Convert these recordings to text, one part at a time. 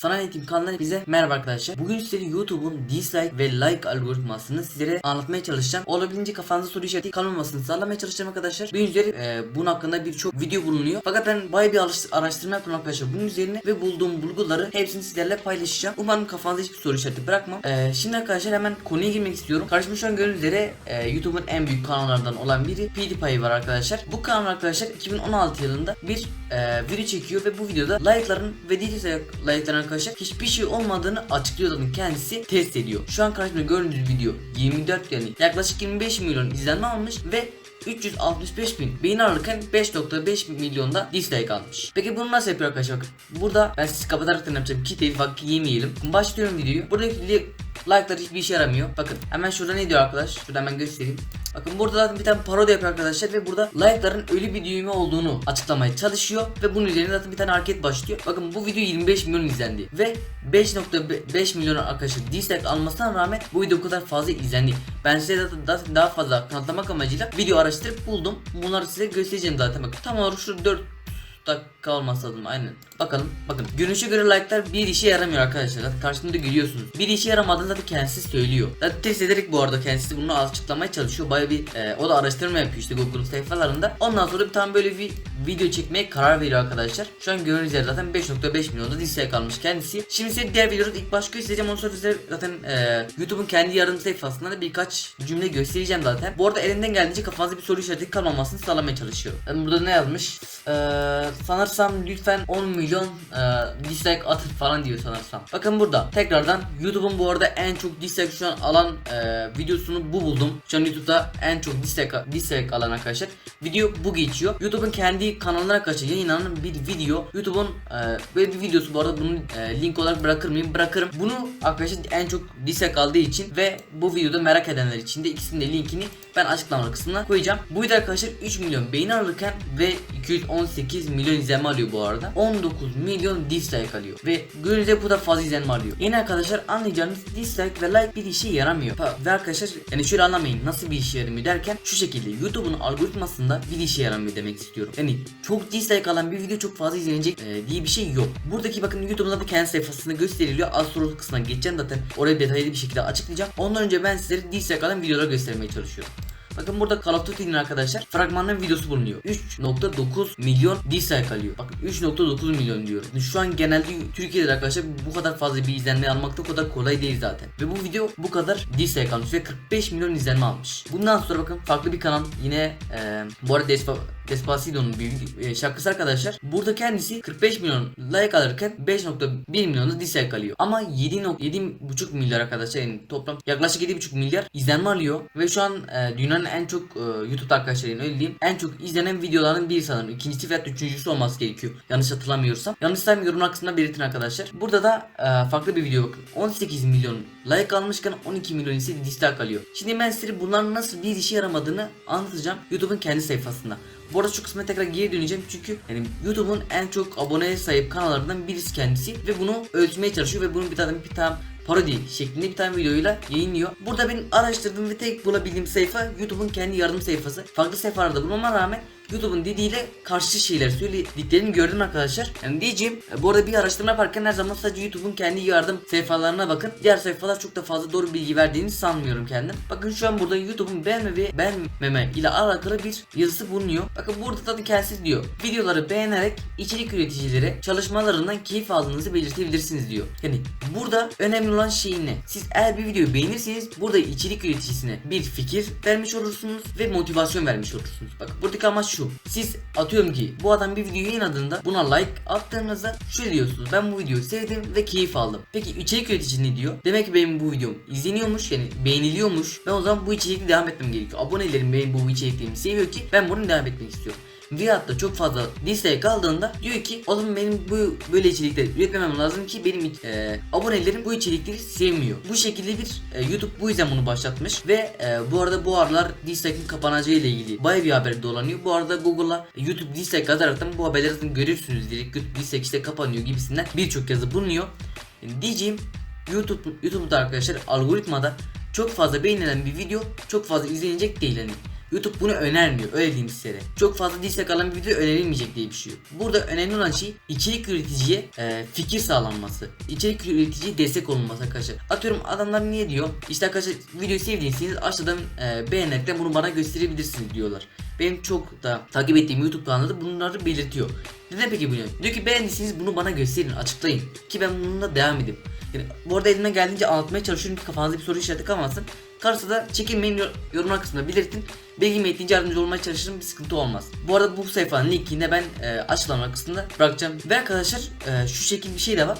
Sana Eğitim kanalına bize merhaba arkadaşlar. Bugün sizlere YouTube'un dislike ve like algoritmasını sizlere anlatmaya çalışacağım. Olabildiğince kafanızda soru işareti kalmamasını sağlamaya çalışacağım arkadaşlar. Bunun üzeri e, bunun hakkında birçok video bulunuyor. Fakat ben bayağı bir araştırma yaptım arkadaşlar bunun üzerine ve bulduğum bulguları hepsini sizlerle paylaşacağım. Umarım kafanızda hiçbir soru işareti bırakmam. E, şimdi arkadaşlar hemen konuya girmek istiyorum. Karşıma şu an gördüğünüz üzere e, YouTube'un en büyük kanallardan olan biri PewDiePie var arkadaşlar. Bu kanal arkadaşlar 2016 yılında bir e, video çekiyor ve bu videoda like'ların ve dislike like'ların arkadaşlar hiçbir şey olmadığını açıklıyor zaten kendisi test ediyor. Şu an karşımda gördüğünüz video 24 yani yaklaşık 25 milyon izlenme almış ve 365 bin beğeni alırken 5.5 milyonda dislike almış. Peki bunu nasıl yapıyor arkadaşlar? Burada ben sizi kapatarak yapacağım. Kitleyi vakit yemeyelim. Başlıyorum videoyu. Buradaki li- like'lar hiçbir işe yaramıyor. Bakın hemen şurada ne diyor arkadaş? Şurada hemen göstereyim. Bakın burada zaten bir tane parodi yapıyor arkadaşlar ve burada like'ların ölü bir düğme olduğunu açıklamaya çalışıyor ve bunun üzerine zaten bir tane hareket başlıyor. Bakın bu video 25 milyon izlendi ve 5.5 milyon arkadaşlar dislike almasına rağmen bu video o kadar fazla izlendi. Ben size zaten daha fazla kanıtlamak amacıyla video araştırıp buldum. Bunları size göstereceğim zaten bakın. Tam olarak şu 4 dakika lazım aynen. Bakalım bakın görünüşe göre like'lar bir işe yaramıyor arkadaşlar. Zaten karşımda görüyorsunuz. Bir işe yaramadığını zaten kendisi söylüyor. Zaten test ederek bu arada kendisi bunu açıklamaya çalışıyor. Baya bir e, o da araştırma yapıyor işte Google sayfalarında. Ondan sonra bir tane böyle bir video çekmeye karar veriyor arkadaşlar. Şu an gördüğünüz üzere zaten 5.5 milyonda dislike almış kendisi. Şimdi size diğer videoda ilk baş göstereceğim. Ondan sonra size zaten e, YouTube'un kendi yardım sayfasında da birkaç cümle göstereceğim zaten. Bu arada elinden geldiğince kafanızda bir soru işareti kalmamasını sağlamaya çalışıyor. Yani burada ne yazmış? E, sanırsam lütfen 10 milyon e, dislike atın falan diyor sanırsam. Bakın burada tekrardan YouTube'un bu arada en çok dislike şu an alan e, videosunu bu buldum. Şu an YouTube'da en çok dislike, dislike alan arkadaşlar. Video bu geçiyor. YouTube'un kendi kanalına arkadaşlar yayınlanan bir video. YouTube'un böyle bir videosu bu arada bunu e, link olarak bırakır mıyım? Bırakırım. Bunu arkadaşlar en çok dislike aldığı için ve bu videoda merak edenler için de ikisinin de linkini ben açıklama kısmına koyacağım. Bu video arkadaşlar 3 milyon beğeni alırken ve 218 milyon izlenme alıyor bu arada. 19 milyon dislike alıyor. Ve gördüğünüzde bu da fazla izlenme alıyor. Yine arkadaşlar anlayacağınız dislike ve like bir işe yaramıyor. Pa- Ve arkadaşlar yani şöyle anlamayın nasıl bir işe yaramıyor derken şu şekilde YouTube'un algoritmasında bir işe yaramıyor demek istiyorum. Yani çok dislike alan bir video çok fazla izlenecek e, diye bir şey yok. Buradaki bakın YouTube'un da kendi sayfasında gösteriliyor. Az sonra kısmına geçeceğim zaten. Oraya detaylı bir şekilde açıklayacağım. Ondan önce ben sizlere dislike alan videoları göstermeye çalışıyorum. Bakın burada Call of Duty'nin arkadaşlar fragmanların videosu bulunuyor. 3.9 milyon dislike alıyor. Bakın 3.9 milyon diyorum. Şu an genelde Türkiye'de arkadaşlar bu kadar fazla bir izlenme almakta o kadar kolay değil zaten. Ve bu video bu kadar dislike almış ve 45 milyon izlenme almış. Bundan sonra bakın farklı bir kanal yine e, bu arada Despacito'nun bir e, şarkısı arkadaşlar. Burada kendisi 45 milyon like alırken 5.1 milyon dislike alıyor. Ama 7.7,5 milyar arkadaşlar yani toplam yaklaşık 7.5 milyar izlenme alıyor. Ve şu an e, dünyanın en çok e, YouTube'da arkadaşlar yani öyle diyeyim en çok izlenen videoların biri sanırım. İkincisi veya üçüncüsü olması gerekiyor. Yanlış hatırlamıyorsam. Yanlışsam yorumlar kısmına belirtin arkadaşlar. Burada da e, farklı bir video bakın. 18 milyon like almışken 12 milyon ise dislike alıyor. Şimdi ben size bunların nasıl bir işe yaramadığını anlatacağım YouTube'un kendi sayfasında. Bu arada şu kısma tekrar geri döneceğim çünkü yani YouTube'un en çok aboneye sahip kanallarından birisi kendisi ve bunu ölçmeye çalışıyor ve bunun bir tane bir tane parodi şeklinde bir tane videoyla yayınlıyor. Burada benim araştırdığım ve tek bulabildiğim sayfa YouTube'un kendi yardım sayfası. Farklı sayfalarda bulmama rağmen YouTube'un dediğiyle karşı şeyler söylediklerini gördüm arkadaşlar. Yani diyeceğim e, bu arada bir araştırma yaparken her zaman sadece YouTube'un kendi yardım sayfalarına bakın. Diğer sayfalar çok da fazla doğru bilgi verdiğini sanmıyorum kendim. Bakın şu an burada YouTube'un beğenme ve beğenmeme ile alakalı bir yazısı bulunuyor. Bakın burada tabii kendisi diyor. Videoları beğenerek içerik üreticilere çalışmalarından keyif aldığınızı belirtebilirsiniz diyor. Yani burada önemli olan şey ne? Siz eğer bir videoyu beğenirseniz burada içerik üreticisine bir fikir vermiş olursunuz ve motivasyon vermiş olursunuz. Bakın buradaki amaç şu. Siz atıyorum ki bu adam bir video yayınladığında buna like attığınızda şöyle diyorsunuz. Ben bu videoyu sevdim ve keyif aldım. Peki içerik üreticisi ne diyor? Demek ki benim bu videom izleniyormuş yani beğeniliyormuş. Ben o zaman bu içerikle devam etmem gerekiyor. Abonelerim benim bu içeriklerimi seviyor ki ben bunu devam etmek istiyorum. Veyahut çok fazla dislike kaldığında diyor ki o benim bu böyle içerikler üretmemem lazım ki benim e, abonelerim bu içerikleri sevmiyor. Bu şekilde bir e, YouTube bu yüzden bunu başlatmış ve e, bu arada bu aralar dislike'in kapanacağı ile ilgili baya bir haber dolanıyor. Bu arada Google'a YouTube dislike yazaraktan bu haberleri zaten görürsünüz direkt YouTube dislike işte kapanıyor gibisinden birçok yazı bulunuyor. Diyeceğim YouTube YouTube'da arkadaşlar algoritmada çok fazla beğenilen bir video çok fazla izlenecek değil yani. YouTube bunu önermiyor öyle diyeyim sizlere. Çok fazla dislike alan bir video önerilmeyecek diye bir şey. Burada önemli olan şey içerik üreticiye e, fikir sağlanması. İçerik üreticiye destek olunması arkadaşlar. Atıyorum adamlar niye diyor? İşte arkadaşlar videoyu sevdiyseniz aşağıdan e, beğenerekten bunu bana gösterebilirsiniz diyorlar. Benim çok da takip ettiğim YouTube kanalında bunları belirtiyor. Neden peki bunu? Diyor ki beğendiyseniz bunu bana gösterin, açıklayın. Ki ben bununla devam edeyim. Yani bu arada elimden geldiğince anlatmaya çalışıyorum ki kafanızda bir soru işareti kalmasın. Karşıda da çekinmeyin yor- yorumlar kısmında belirtin. Bilgim yettiğince yardımcı olmaya çalışırım bir sıkıntı olmaz. Bu arada bu sayfanın linkini ben e, açıklama kısmında bırakacağım. Ve arkadaşlar e, şu şekil bir şey de var.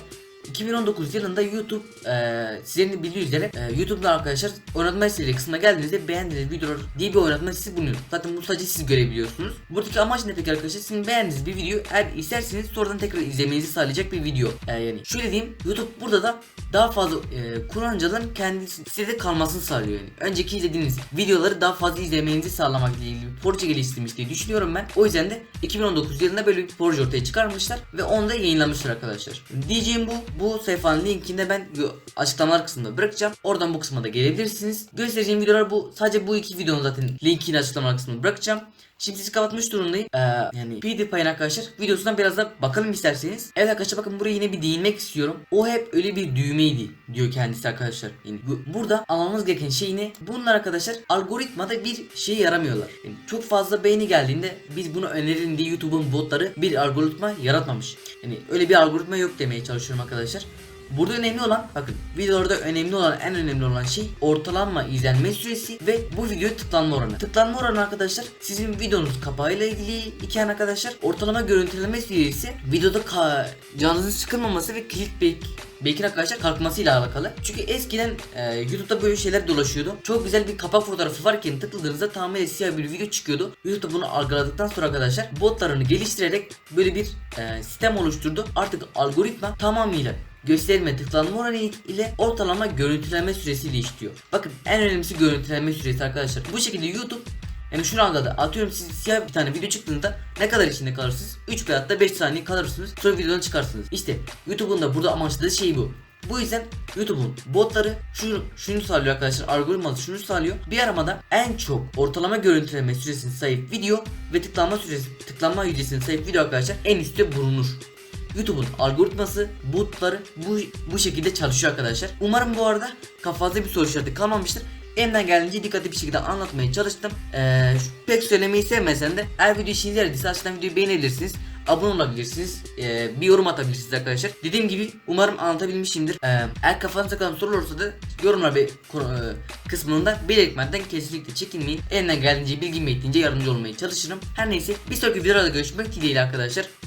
2019 yılında YouTube e, sizlerin de bildiği üzere e, YouTube'da arkadaşlar oynatma listeleri kısmına geldiğinizde beğendiğiniz videolar diye bir oynatma listesi bulunuyor. Zaten bunu sadece siz görebiliyorsunuz. Buradaki amaç ne peki arkadaşlar? Sizin beğendiğiniz bir video eğer isterseniz sonradan tekrar izlemenizi sağlayacak bir video. E, yani şöyle diyeyim YouTube burada da daha fazla e, kullanıcıların kendisi sitede kalmasını sağlıyor yani. Önceki izlediğiniz videoları daha fazla izlemenizi sağlamakla ilgili bir proje geliştirmiş diye düşünüyorum ben. O yüzden de 2019 yılında böyle bir proje ortaya çıkarmışlar ve onu da yayınlamışlar arkadaşlar. Diyeceğim bu. Bu sayfanın linkini de ben açıklamalar kısmında bırakacağım. Oradan bu kısma da gelebilirsiniz. Göstereceğim videolar bu. Sadece bu iki videonun zaten linkini açıklamalar kısmında bırakacağım. Şimdi kapatmış durumdayım. Ee, yani PewDiePie'in arkadaşlar videosundan biraz da bakalım isterseniz. Evet arkadaşlar bakın buraya yine bir değinmek istiyorum. O hep öyle bir düğmeydi diyor kendisi arkadaşlar. Yani bu- burada anlamamız gereken şey ne? Bunlar arkadaşlar algoritmada bir şey yaramıyorlar. Yani çok fazla beğeni geldiğinde biz bunu önerelim YouTube'un botları bir algoritma yaratmamış. Yani öyle bir algoritma yok demeye çalışıyorum arkadaşlar. Burada önemli olan bakın videolarda önemli olan en önemli olan şey ortalama izlenme süresi ve bu video tıklanma oranı. Tıklanma oranı arkadaşlar sizin videonuz kapağıyla ilgili iken arkadaşlar ortalama görüntüleme süresi videoda canınızın sıkılmaması ve clickbait Belki arkadaşlar kalkmasıyla alakalı. Çünkü eskiden e, YouTube'da böyle şeyler dolaşıyordu. Çok güzel bir kapak fotoğrafı varken tıkladığınızda tamamen siyah bir video çıkıyordu. YouTube bunu algıladıktan sonra arkadaşlar botlarını geliştirerek böyle bir e, sistem oluşturdu. Artık algoritma tamamıyla gösterme tıklanma oranı ile ortalama görüntüleme süresiyle işliyor. Bakın en önemlisi görüntüleme süresi arkadaşlar. Bu şekilde YouTube yani şunu anladı. Atıyorum siz siyah bir tane video çıktığında ne kadar içinde kalırsınız? 3 veyahut da 5 saniye kalırsınız. Sonra videodan çıkarsınız. İşte YouTube'un da burada amaçladığı şey bu. Bu yüzden YouTube'un botları şunu, şunu sağlıyor arkadaşlar algoritması şunu sağlıyor. Bir aramada en çok ortalama görüntüleme süresine sahip video ve tıklanma süresi tıklanma yüzdesine sahip video arkadaşlar en üstte bulunur. YouTube'un algoritması, botları bu, bu şekilde çalışıyor arkadaşlar. Umarım bu arada kafanızda bir soru işareti kalmamıştır. Elimden geldiğince dikkatli bir şekilde anlatmaya çalıştım. Ee, pek söylemeyi sevmesem de eğer video işinize yaradıysa aşağıdan videoyu beğenebilirsiniz. Abone olabilirsiniz. ee, bir yorum atabilirsiniz arkadaşlar. Dediğim gibi umarım anlatabilmişimdir. Ee, eğer kafanızda kalan soru olursa da yorumlar be, ee, kısmında belirtmeden kesinlikle çekinmeyin. Elimden geldiğince bilgim yettiğince yardımcı olmaya çalışırım. Her neyse bir sonraki videoda görüşmek dileğiyle arkadaşlar.